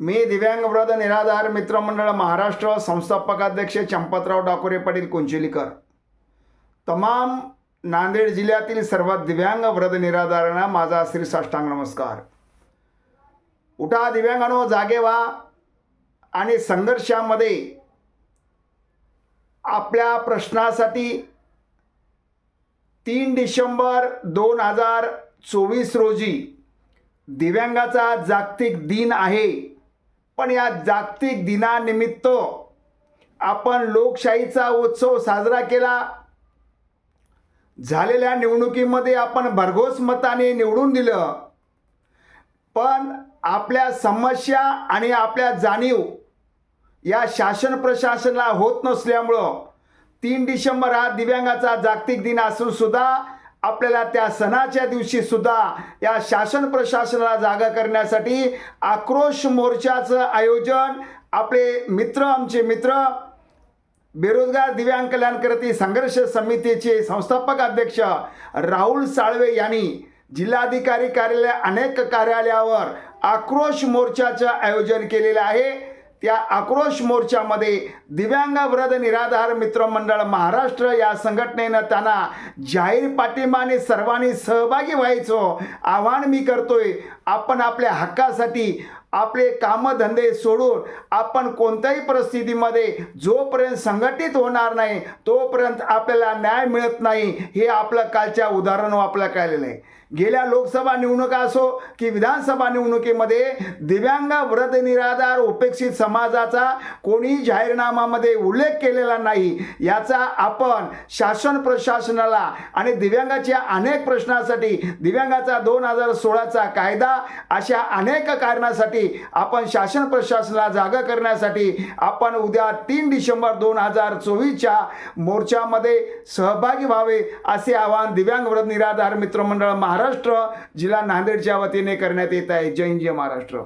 मी दिव्यांग वृद्ध निराधार मित्रमंडळ महाराष्ट्र संस्थापक अध्यक्ष चंपतराव डाकोरे पाटील कुंचिलीकर. तमाम नांदेड जिल्ह्यातील सर्व दिव्यांग वृद्ध निराधारांना माझा श्री साष्टांग नमस्कार. उठा दिव्यांगानो जागे व्हा आणि संघर्षामध्ये आपल्या प्रश्नासाठी तीन डिसेंबर दोन हजार चोवीस रोजी दिव्यांगाचा जागतिक दिन आहे. पण या जागतिक दिनानिमित्त आपण लोकशाहीचा उत्सव साजरा केला. झालेल्या निवडणुकीमध्ये आपण भरघोस मताने निवडून दिलं. पण आपल्या समस्या आणि आपल्या जाणीव या शासन प्रशासनाला होत नसल्यामुळं तीन डिसेंबर हा दिव्यांगाचा जागतिक दिन असूनसुद्धा आपल्याला त्या सणाच्या दिवशी सुद्धा या शासन प्रशासनाला जागा करण्यासाठी आक्रोश मोर्चाचं आयोजन आपले मित्र आमचे मित्र बेरोजगार दिव्यांग कल्याणकरती संघर्ष समितीचे संस्थापक अध्यक्ष राहुल साळवे यांनी जिल्हाधिकारी कार्यालय अनेक कार्यालयावर आक्रोश मोर्चाचं आयोजन केलेलं आहे. त्या आक्रोश मोर्चामध्ये दिव्यांग व्रत निराधार मित्रमंडळ महाराष्ट्र या संघटनेनं त्यांना जाहीर पाठिंबाने सर्वांनी सहभागी व्हायचं आव्हान मी करतोय. आपण आपल्या हक्कासाठी आपले कामधंदे सोडून आपण कोणत्याही परिस्थितीमध्ये जोपर्यंत संघटित होणार नाही तोपर्यंत आपल्याला न्याय मिळत नाही हे आपलं कालच्या उदाहरण आपल्याला कळलेलं आहे गेल्या लोकसभा निवडणुका असो की विधानसभा निवडणुकीमध्ये दिव्यांग वृद्ध निराधार उपेक्षित समाजाचा कोणी जाहीरनामामध्ये उल्लेख केलेला नाही याचा आपण शासन प्रशासनाला आणि दिव्यांगाच्या अनेक प्रश्नासाठी दिव्यांगाचा दोन हजार सोळाचा कायदा अशा अनेक कारणासाठी आपण शासन प्रशासनाला जागा करण्यासाठी आपण उद्या तीन डिसेंबर दोन हजार चोवीसच्या मोर्चामध्ये सहभागी व्हावे असे आवाहन दिव्यांग व्रत निराधार मित्रमंडळ महाराष्ट्र जिल्हा नांदेडच्या वतीने करण्यात येत आहे. जय जय महाराष्ट्र.